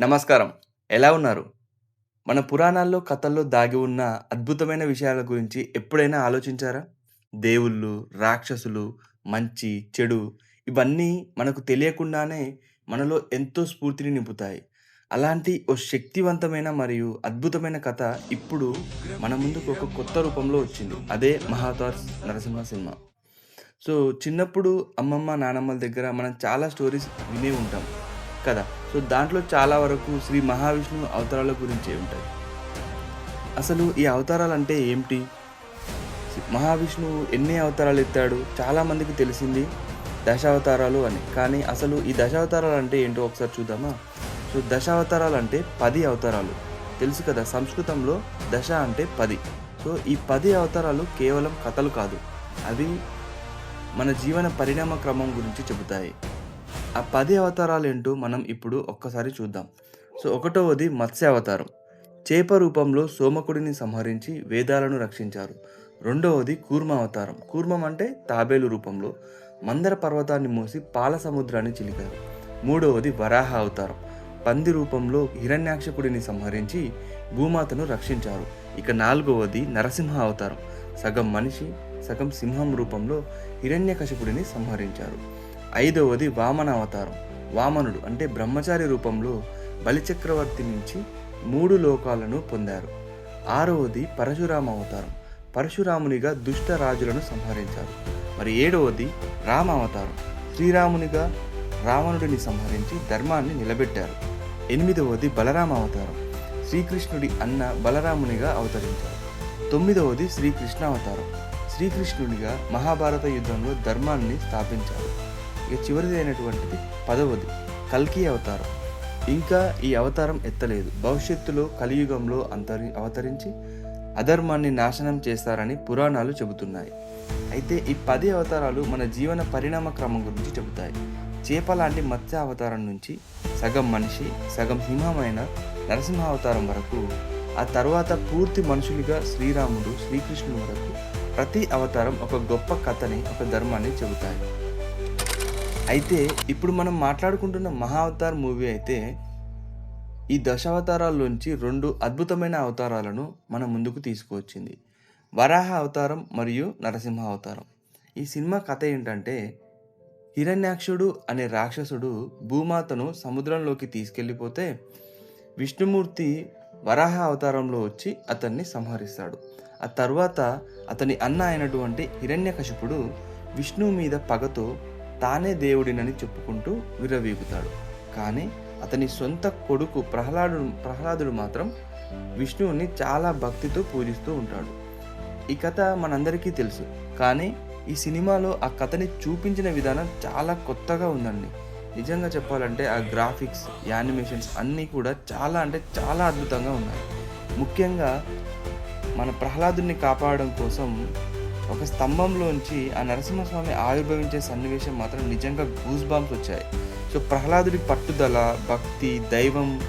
నమస్కారం. ఎలా ఉన్నారు? మన పురాణాల్లో కథల్లో దాగి ఉన్న అద్భుతమైన విషయాల గురించి ఎప్పుడైనా ఆలోచించారా? దేవుళ్ళు రాక్షసులు మంచి చెడు ఇవన్నీ మనకు తెలియకుండానే మనలో ఎంతో స్ఫూర్తిని నింపుతాయి. అలాంటి ఓ శక్తివంతమైన మరియు అద్భుతమైన కథ ఇప్పుడు మన ముందుకు ఒక కొత్త రూపంలో వచ్చింది. అదే మహాతార్ నరసింహ సినిమా. సో చిన్నప్పుడు అమ్మమ్మ నానమ్మల దగ్గర మనం చాలా స్టోరీస్ వినే ఉంటాం. కదా. సో దాంట్లో చాలా వరకు శ్రీ మహావిష్ణువు అవతారాల గురించే ఉంటాయి అసలు ఈ అవతారాలు అంటే ఏమిటి మహావిష్ణువు ఎన్ని అవతారాలు ఎత్తాడు? చాలామందికి తెలిసింది దశావతారాలు అని. కానీ అసలు ఈ దశావతారాలు అంటే ఏంటో ఒకసారి చూద్దామా? సో దశావతారాలు అంటే పది అవతారాలు. తెలుసు కదా సంస్కృతంలో దశ అంటే పది. సో ఈ పది అవతారాలు కేవలం కథలు కాదు. అవి మన జీవన పరిణామ క్రమం గురించి చెబుతాయి. ఆ పది అవతారాలు ఏంటో మనం ఇప్పుడు ఒక్కసారి చూద్దాం. సో ఒకటవది మత్స్య అవతారం చేప రూపంలో సోమకుడిని సంహరించి వేదాలను రక్షించారు. రెండవది కూర్మ అవతారం కూర్మం అంటే తాబేలు రూపంలో. మందర పర్వతాన్ని మోసి పాల సముద్రాన్ని చిలికారు. మూడవది వరాహ అవతారం. పంది రూపంలో హిరణ్యాక్షకుడిని సంహరించి భూమాతను రక్షించారు. ఇక నాలుగవది నరసింహ అవతారం. సగం మనిషి సగం సింహం రూపంలో హిరణ్యకశపుడిని సంహరించారు. ఐదవది వామన అవతారం. వామనుడు అంటే బ్రహ్మచారి రూపంలో బలిచక్రవర్తి నుంచి మూడు లోకాలను పొందారు. ఆరవది పరశురామ అవతారం. పరశురామునిగా దుష్ట రాజులను సంహరించారు. మరి ఏడవది రామ అవతారం. శ్రీరామునిగా రావణుడిని సంహరించి ధర్మాన్ని నిలబెట్టారు. ఎనిమిదవది బలరామ అవతారం. శ్రీకృష్ణుడి అన్న బలరామునిగా అవతరించారు. తొమ్మిదవది శ్రీకృష్ణ అవతారం. శ్రీకృష్ణునిగా మహాభారత యుద్ధంలో ధర్మాన్ని స్థాపించారు. ఇక చివరిది అయినటువంటిది పదవది కల్కి అవతారం. ఇంకా ఈ అవతారం ఎత్తలేదు. భవిష్యత్తులో కలియుగంలో అంతరి అవతరించి అధర్మాన్ని నాశనం చేస్తారని పురాణాలు చెబుతున్నాయి. అయితే ఈ పది అవతారాలు మన జీవన పరిణామ క్రమం గురించి చెబుతాయి. చేప లాంటి మత్స్య అవతారం నుంచి సగం మనిషి సగం సింహమైన నరసింహ అవతారం వరకు ఆ తర్వాత పూర్తి మనుషులుగా శ్రీరాముడు శ్రీకృష్ణుడు వరకు ప్రతి అవతారం ఒక గొప్ప కథని ఒక ధర్మాన్ని చెబుతాయి. అయితే ఇప్పుడు మనం మాట్లాడుకుంటున్న మహా అవతార్ మూవీ అయితే ఈ దశావతారాల్లోంచి రెండు అద్భుతమైన అవతారాలను మన ముందుకు తీసుకువచ్చింది. వరాహ అవతారం మరియు నరసింహ అవతారం. ఈ సినిమా కథ ఏంటంటే హిరణ్యాక్షుడు అనే రాక్షసుడు భూమాతను సముద్రంలోకి తీసుకెళ్ళిపోతే విష్ణుమూర్తి వరాహ అవతారంలో వచ్చి అతన్ని సంహరిస్తాడు. ఆ తర్వాత అతని అన్న అయినటువంటి హిరణ్యకశిపుడు విష్ణువు మీద పగతో తానే దేవుడినని చెప్పుకుంటూ విరవీగుతాడు కానీ అతని సొంత కొడుకు ప్రహ్లాడు ప్రహ్లాదుడు మాత్రం విష్ణువుని చాలా భక్తితో పూజిస్తూ ఉంటాడు. ఈ కథ మనందరికీ తెలుసు. కానీ ఈ సినిమాలో ఆ కథని చూపించిన విధానం చాలా కొత్తగా ఉందండి. నిజంగా చెప్పాలంటే ఆ గ్రాఫిక్స్ యానిమేషన్స్ అన్నీ కూడా చాలా అంటే చాలా అద్భుతంగా ఉన్నాయి. ముఖ్యంగా మన ప్రహ్లాదుని కాపాడడం కోసం ఒక స్తంభంలోంచి ఆ నరసింహస్వామి ఆవిర్భవించే సన్నివేశం మాత్రం నిజంగా గూస్ బాంబ్స్ వచ్చాయి. సో ప్రహ్లాదుడి పట్టుదల భక్తి దైవం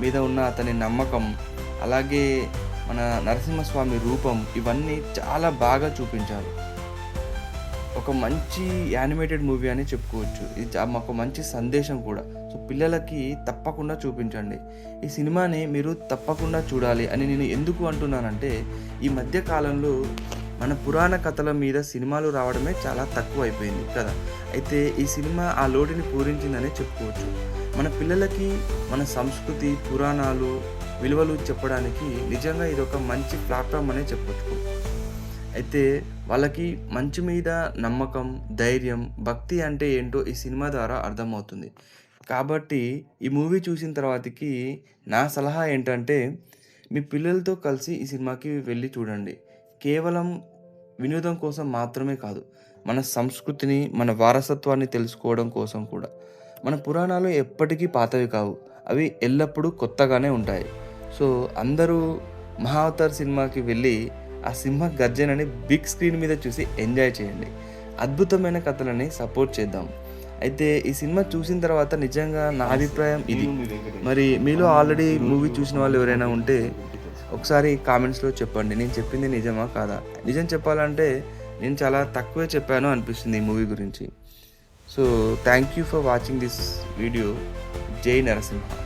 మీద ఉన్న అతని నమ్మకం అలాగే మన నరసింహస్వామి రూపం ఇవన్నీ చాలా బాగా చూపించారు. ఒక మంచి యానిమేటెడ్ మూవీ అని చెప్పుకోవచ్చు. ఇది ఒక మంచి సందేశం కూడా. సో పిల్లలకి తప్పకుండా చూపించండి. ఈ సినిమాని మీరు తప్పకుండా చూడాలి అని నేను ఎందుకు అంటున్నానంటే ఈ మధ్య కాలంలో మన పురాణ కథల మీద సినిమాలు రావడమే చాలా తక్కువ అయిపోయింది కదా? అయితే ఈ సినిమా ఆ లోటుని పూరించిందనే చెప్పుకోవచ్చు. మన పిల్లలకి మన సంస్కృతి పురాణాలు విలువలు చెప్పడానికి నిజంగా ఇది ఒక మంచి ప్లాట్ఫామ్ అనే చెప్పొచ్చు. అయితే వాళ్ళకి మంచి మీద నమ్మకం ధైర్యం భక్తి అంటే ఏంటో ఈ సినిమా ద్వారా అర్థమవుతుంది. కాబట్టి ఈ మూవీ చూసిన తర్వాతకి నా సలహా ఏంటంటే మీ పిల్లలతో కలిసి ఈ సినిమాకి వెళ్ళి చూడండి. కేవలం వినోదం కోసం మాత్రమే కాదు మన సంస్కృతిని మన వారసత్వాన్ని తెలుసుకోవడం కోసం కూడా. మన పురాణాలు ఎప్పటికీ పాతవి కావు అవి ఎల్లప్పుడూ కొత్తగానే ఉంటాయి. సో అందరూ మహావతార్ సినిమాకి వెళ్ళి ఆ సింహ గర్జనని బిగ్ స్క్రీన్ మీద చూసి ఎంజాయ్ చేయండి. అద్భుతమైన కథలని సపోర్ట్ చేద్దాం. అయితే ఈ సినిమా చూసిన తర్వాత నిజంగా నా అభిప్రాయం ఇది. మరి మీలో ఆల్రెడీ మూవీ చూసిన వాళ్ళు ఎవరైనా ఉంటే ఒకసారి కామెంట్స్లో చెప్పండి. నేను చెప్పింది నిజమా కాదా? నిజం చెప్పాలంటే నేను చాలా తక్కువే చెప్పాను అనిపిస్తుంది ఈ మూవీ గురించి. So thank you for watching this video జై నరసింహ.